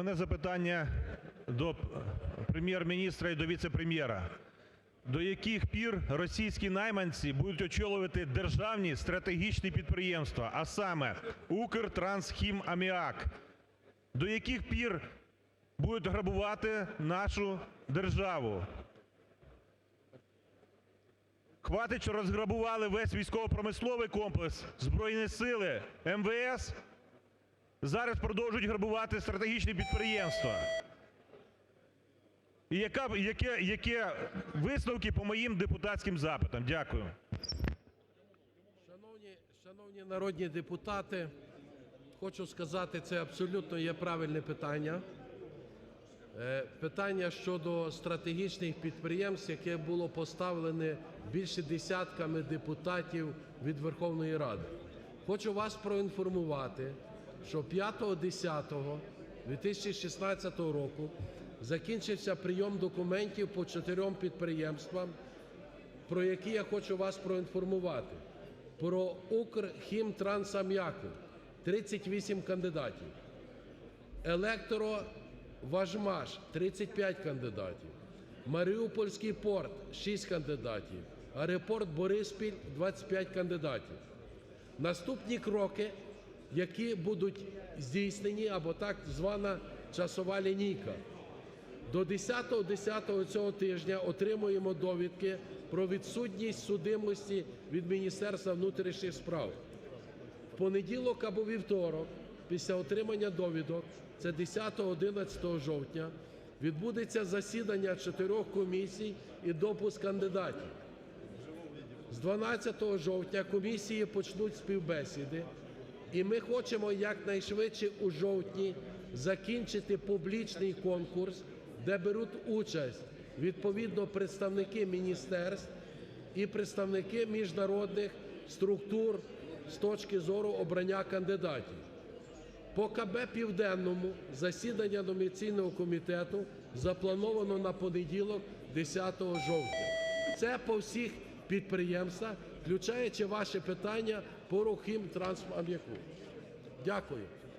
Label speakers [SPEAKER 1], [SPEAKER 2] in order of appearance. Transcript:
[SPEAKER 1] мене запитання до Прем'єр-міністра і до віце-прем'єра. До яких пір російські найманці будуть очолювати державні стратегічні підприємства, а саме "Укртрансхімаміак"? До яких пір будуть грабувати нашу державу? Хватить, що розграбували весь військово-промисловий комплекс, Збройні Сили, МВС, зараз продовжують грабувати стратегічні підприємства. І які висновки по моїм депутатським запитам? Дякую.
[SPEAKER 2] Шановні, шановні народні депутати, хочу сказати, це абсолютно є правильне питання. Е, Питання щодо стратегічних підприємств, яке було поставлене більше десятками депутатів від Верховної Ради. Хочу вас проінформувати, що 5.10.2016 року закінчився прийом документів по чотирьом підприємствам, про які я хочу вас проінформувати. Про Укрхімтрансаміаку 38 кандидатів, Електроважмаш 35 кандидатів, Маріупольський порт 6 кандидатів, аеропорт Бориспіль 25 кандидатів. Наступні кроки, які будуть здійснені, або так звана часова лінійка. До 10.10 цього тижня отримуємо довідки про відсутність судимості від Міністерства внутрішніх справ. В понеділок або вівторок, після отримання довідок, це 10-11 жовтня, відбудеться засідання чотирьох комісій і допуск кандидатів. З 12 жовтня комісії почнуть співбесіди, і ми хочемо якнайшвидше у жовтні закінчити публічний конкурс, де беруть участь відповідно представники міністерств і представники міжнародних структур з точки зору обрання кандидатів. По КБ Південному засідання номінаційного комітету заплановано на понеділок 10 жовтня. Це по всіх підприємствах, включаючи ваше питання по Рухімтрансам'яку. Дякую.